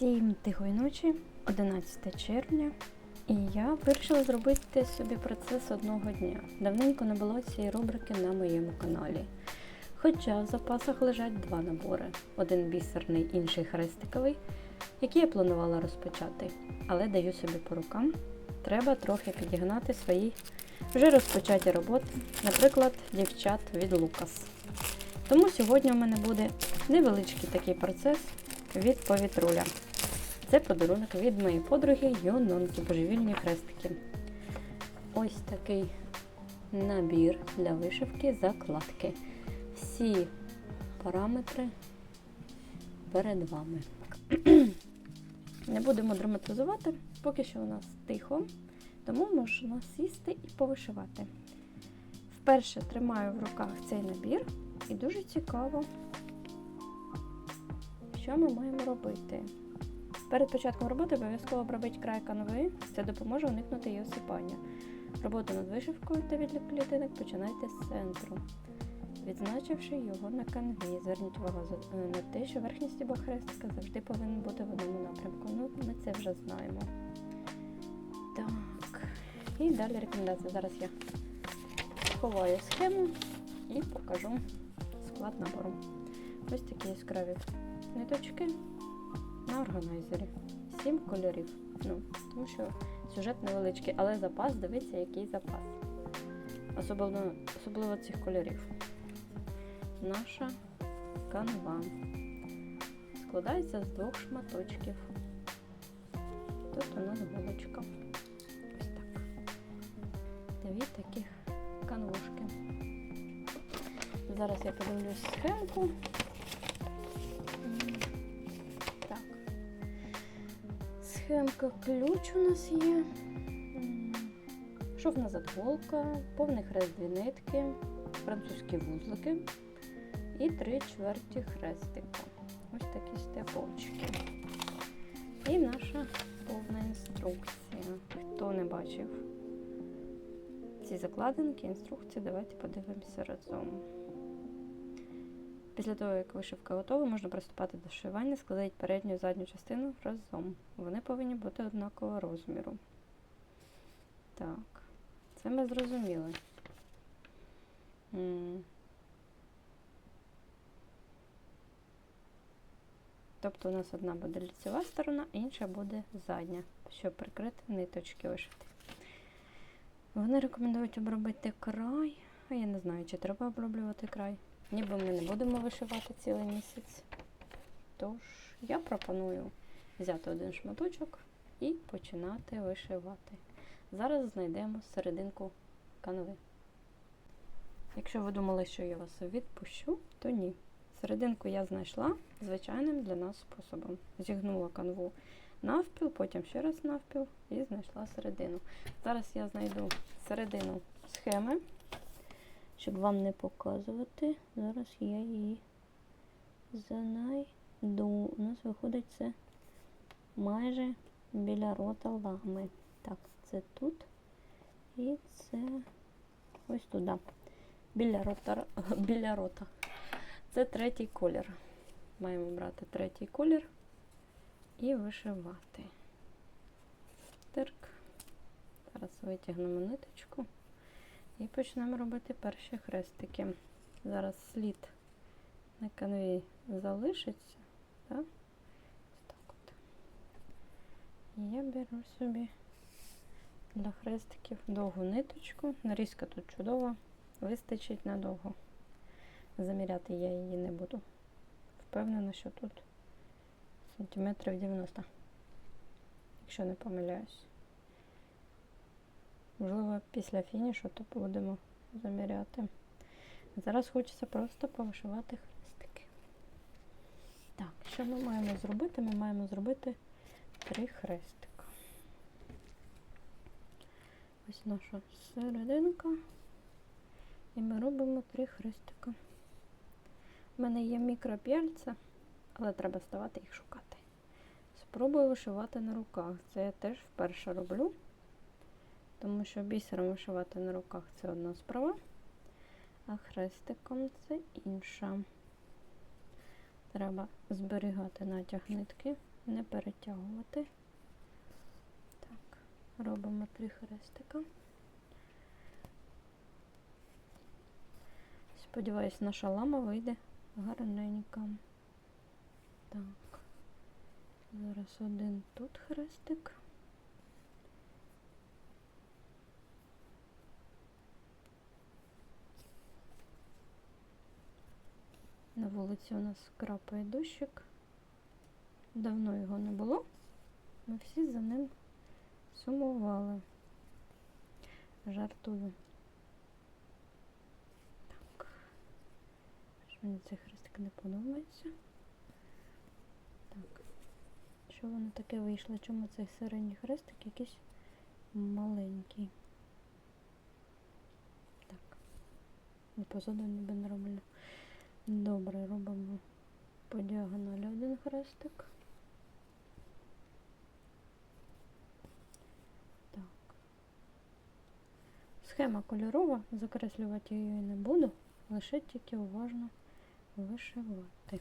Всім тихої ночі, 11 червня, і я вирішила зробити собі процес одного дня. Давненько не було цієї рубрики на моєму каналі. Хоча в запасах лежать два набори: один бісерний, інший хрестиковий, які я планувала розпочати, але даю собі по рукам. Треба трохи підігнати свої вже розпочаті роботи, наприклад, дівчат від Лукас. Тому сьогодні у мене буде невеличкий такий процес від повітруля. Це подарунок від моєї подруги Йононки Божевільні хрестики. Ось такий набір для вишивки закладки. Всі параметри перед вами. Не будемо драматизувати, поки що у нас тихо, тому можна сісти і повишивати. Вперше тримаю в руках цей набір і дуже цікаво, що ми маємо робити. Перед початком роботи обов'язково обробіть край канви, це допоможе уникнути її осипання. Роботу над вишивкою та відлік клітинок починайте з центру, відзначивши його на канві. Зверніть увагу е, на те, що верхній стібок хрестика завжди повинен бути в одному напрямку. Ну, ми це вже знаємо. Так, і далі рекомендація. Зараз я сховаю схему і покажу склад набору. Ось такі яскраві ниточки на органайзері. Сім кольорів. Ну, тому що сюжет невеличкий, але запас, дивіться, який запас. Особливо, особливо цих кольорів. Наша канва складається з двох шматочків. Тут у нас голочка. Ось так. Дві таких канвушки. Зараз я подивлюсь схемку. Схемка ключ у нас є. Шовна задголка, повний хрест дві нитки, французькі вузлики і три чверті хрестика. Ось такі степовочки. І наша повна інструкція. Хто не бачив ці закладинки, інструкції, давайте подивимося разом. Після того, як вишивка готова, можна приступати до шивання, складіть передню і задню частину разом. Вони повинні бути однакового розміру. Так, це ми зрозуміли. Тобто у нас одна буде лицева сторона, інша буде задня, щоб прикрити ниточки вишити. Вони рекомендують обробити край, а я не знаю, чи треба оброблювати край. Ніби ми не будемо вишивати цілий місяць. Тож я пропоную взяти один шматочок і починати вишивати. Зараз знайдемо серединку канви. Якщо ви думали, що я вас відпущу, то ні. Серединку я знайшла звичайним для нас способом. Зігнула канву навпіл, потім ще раз навпіл і знайшла середину. Зараз я знайду середину схеми, щоб вам не показувати. Зараз я її знайду. У нас виходить це майже біля рота лами. Так, це тут і це ось туди. Біля рота. Біля рота. Це третій колір. Маємо брати третій колір і вишивати. Тирк. Зараз витягнемо ниточку і почнемо робити перші хрестики. Зараз слід на канві залишиться. Так? Так от. І я беру собі для хрестиків довгу ниточку. Нарізка тут чудова, вистачить надовго. Заміряти я її не буду. Впевнена, що тут сантиметрів 90, якщо не помиляюсь. Можливо, після фінішу то будемо заміряти. Зараз хочеться просто повишивати хрестики. Так, що ми маємо зробити? Ми маємо зробити три хрестика. Ось наша серединка. І ми робимо три хрестика. У мене є мікроп'яльця, але треба ставати їх шукати. Спробую вишивати на руках. Це я теж вперше роблю, тому що бісером вишивати на руках це одна справа, а хрестиком це інша. Треба зберігати натяг нитки, не перетягувати. Так, робимо три хрестика. Сподіваюсь, наша лама вийде гарненько. Так. Зараз один тут хрестик. На вулиці у нас крапає дощик. Давно його не було. Ми всі за ним сумували. Жартую. Так. Що мені цей хрестик не подобається. Так. Що воно таке вийшло? Чому цей середній хрестик якийсь маленький? Так. І позаду ніби нормально. Добре, робимо по діагоналі один хрестик. Так. Схема кольорова, закреслювати її не буду, лише тільки уважно вишивати.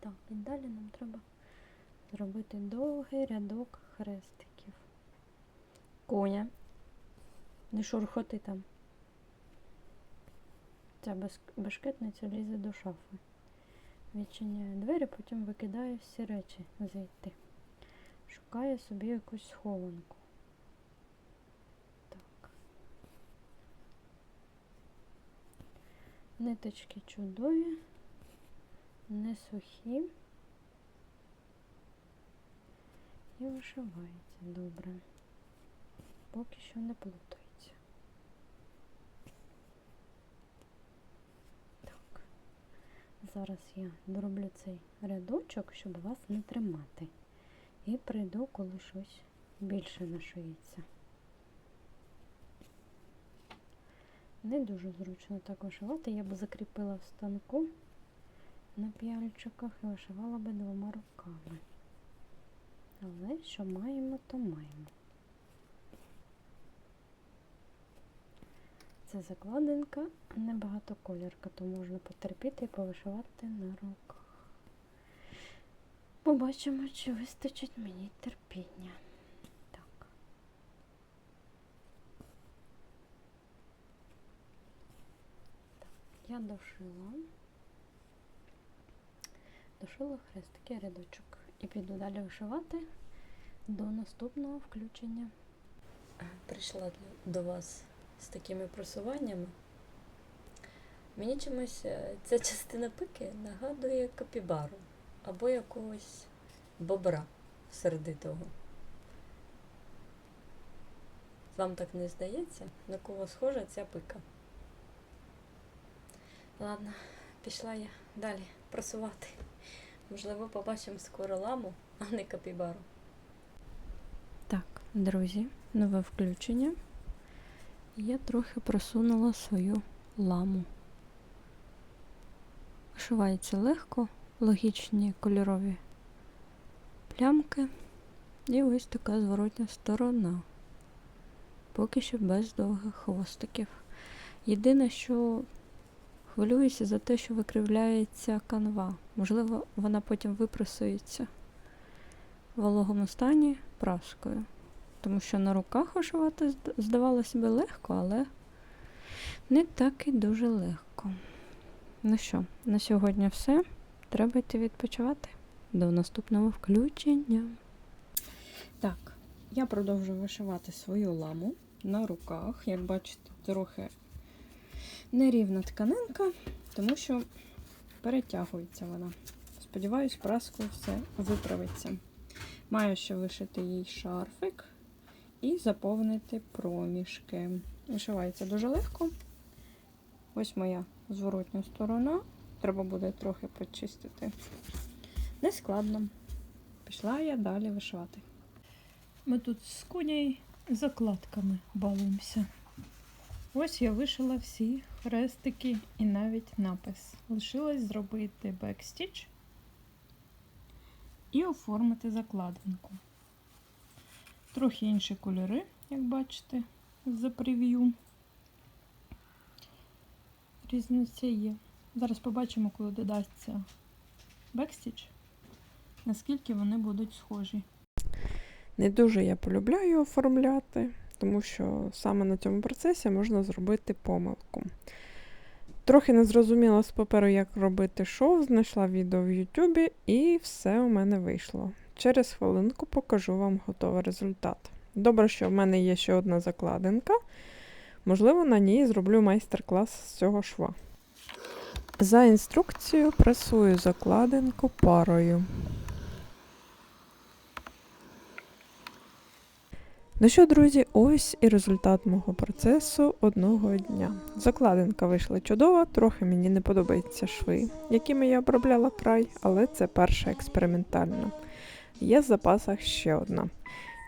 Так, і далі нам треба зробити довгий рядок хрестиків. Коня. Не шурхоти там. Ця бешкетниця лізе до шафи. Відчиняє двері, потім викидає всі речі звідти. Шукає собі якусь схованку. Так. Ниточки чудові, не сухі. І вишивається добре. Поки що не плутається. Так. Зараз я дороблю цей рядочок, щоб вас не тримати. І прийду, коли щось більше нашиється. Не дуже зручно так вишивати. Я б закріпила в станку на п'яльчиках і вишивала би двома руками. Але що маємо, то маємо. Це закладинка, не багатоколірка, то можна потерпіти і повишивати на руках. Побачимо, чи вистачить мені терпіння. Я дошила. Дошила хрестики рядочок. І піду далі вишивати до наступного включення. Прийшла до вас з такими просуваннями. Мені чомусь е, ця частина пики нагадує капібару або якогось бобра сердитого. Вам так не здається? На кого схожа ця пика? Ладно, пішла я далі просувати. Можливо, побачимо скоро ламу, а не капібару. Так, друзі, нове включення. Я трохи просунула свою ламу. Вишивається легко, логічні кольорові плямки. І ось така зворотня сторона. Поки що без довгих хвостиків. Єдине, що хвилююся за те, що викривляється канва. Можливо, вона потім випресується в вологому стані праскою. Тому що на руках вишивати здавалося би легко, але не так і дуже легко. Ну що, на сьогодні все. Треба йти відпочивати. До наступного включення. Так, я продовжую вишивати свою ламу на руках. Як бачите, трохи нерівна тканинка, тому що перетягується вона. Сподіваюсь, праскою все виправиться. Маю ще вишити їй шарфик і заповнити проміжки. Вишивається дуже легко. Ось моя зворотня сторона. Треба буде трохи почистити. Не складно. Пішла я далі вишивати. Ми тут з коней закладками балуємося. Ось я вишила всі хрестики і навіть напис. Лишилось зробити бекстіч і оформити закладинку. Трохи інші кольори, як бачите, за прев'ю. Різниця є. Зараз побачимо, коли додасться бекстіч, наскільки вони будуть схожі. Не дуже я полюбляю оформляти, тому що саме на цьому процесі можна зробити помилку. Трохи не зрозуміла з паперу, як робити шов, знайшла відео в Ютубі і все у мене вийшло. Через хвилинку покажу вам готовий результат. Добре, що в мене є ще одна закладинка. Можливо, на ній зроблю майстер-клас з цього шва. За інструкцією пресую закладинку парою. Ну що, друзі, ось і результат мого процесу одного дня. Закладинка вийшла чудова, трохи мені не подобаються шви, якими я обробляла край, але це перша експериментальна. Є в запасах ще одна.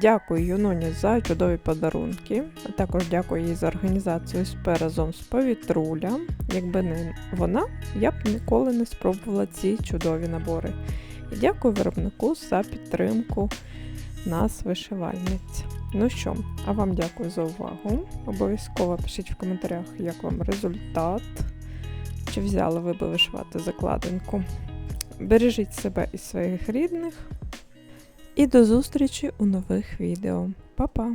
Дякую Юноні за чудові подарунки, а також дякую їй за організацію з з повітруля. Якби не вона, я б ніколи не спробувала ці чудові набори. І дякую виробнику за підтримку нас, вишивальниць. Ну що, а вам дякую за увагу. Обов'язково пишіть в коментарях, як вам результат. Чи взяли ви би вишивати закладинку. Бережіть себе і своїх рідних. І до зустрічі у нових відео. Па-па!